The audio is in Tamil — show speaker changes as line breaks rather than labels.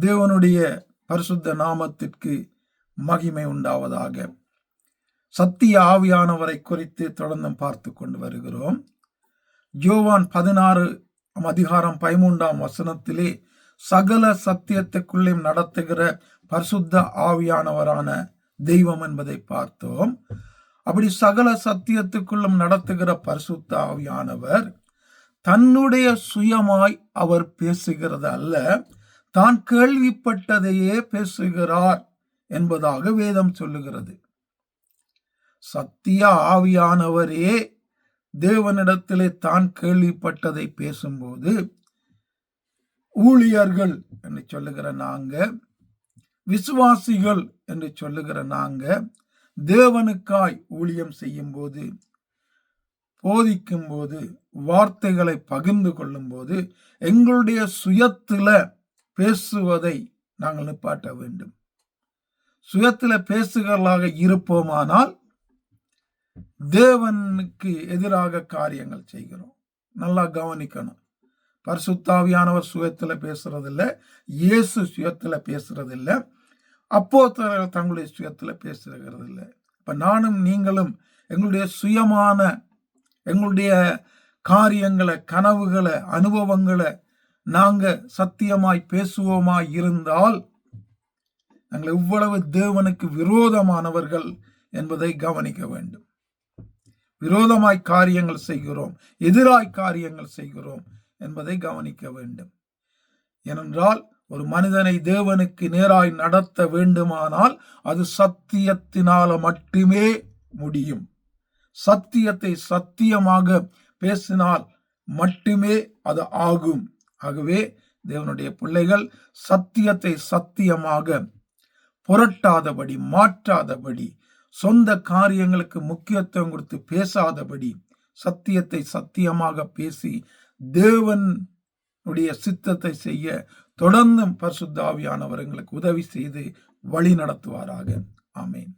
தேவனுடைய பரிசுத்த நாமத்திற்கு மகிமை உண்டாவதாக. சத்திய ஆவியானவரை குறித்து தொடர்ந்து பார்த்து கொண்டு வருகிறோம். ஜோவான் பதினாறு அதிகாரம் பதிமூன்றாம் வசனத்திலே சகல சத்தியத்துக்குள்ளே நடத்துகிற பரிசுத்த ஆவியானவரான தெய்வம் என்பதை பார்த்தோம். அப்படி சகல சத்தியத்துக்குள்ளும் நடத்துகிற பரிசுத்த ஆவியானவர் தன்னுடைய சுயமாய் அவர் பேசுகிறது அல்ல தான் கேள்விப்பட்டதையே பேசுகிறார் என்பதாக வேதம் சொல்லுகிறது. சத்திய ஆவியானவரே தேவனிடத்திலே தான் கேள்விப்பட்டதை பேசும்போது ஊழியர்கள் என்று சொல்லுகிற நாங்க விசுவாசிகள் என்று சொல்லுகிற நாங்க தேவனுக்காய் ஊழியம் செய்யும் போது போதிக்கும் போது வார்த்தைகளை பகிர்ந்து கொள்ளும் போது எங்களுடைய சுயத்துல பேசுவதை நாங்கள் நிப்பாட்ட வேண்டும். சுயத்தில் பேசுகிறவர்களாக இருப்போமானால் தேவனுக்கு எதிராக காரியங்கள் செய்கிறோம். நல்லா கவனிக்கணும். பரிசுத்தாவியானவர் சுயத்தில் பேசுறதில்ல இயேசு சுயத்தில் பேசுறதில்ல அப்போ தங்களுடைய சுயத்தில் பேசுகிறது இல்லை இப்போ நானும் நீங்களும் எங்களுடைய சுயமான எங்களுடைய காரியங்களை கனவுகளை அனுபவங்களை நாங்க சத்தியமாய் பேசுவோமாய் இருந்தால் நாங்கள் எவ்வளவு தேவனுக்கு விரோதமானவர்கள் என்பதை கவனிக்க வேண்டும். விரோதமாய் காரியங்கள் செய்கிறோம் எதிராய் காரியங்கள் செய்கிறோம் என்பதை கவனிக்க வேண்டும். ஏனென்றால் ஒரு மனிதனை தேவனுக்கு நேராய் நடத்த வேண்டுமானால் அது சத்தியத்தினால மட்டுமே முடியும். சத்தியத்தை சத்தியமாக பேசினால் மட்டுமே அது ஆகும். ஆகவே தேவனுடைய பிள்ளைகள் சத்தியத்தை சத்தியமாக புரட்டாதபடி மாற்றாதபடி சொந்த காரியங்களுக்கு முக்கியத்துவம் கொடுத்து பேசாதபடி சத்தியத்தை சத்தியமாக பேசி தேவனுடைய சித்தத்தை செய்ய தொடர்ந்தும் பரிசுத்தாவியானவர் எங்களுக்கு உதவி செய்து வழி நடத்துவாராக. ஆமேன்.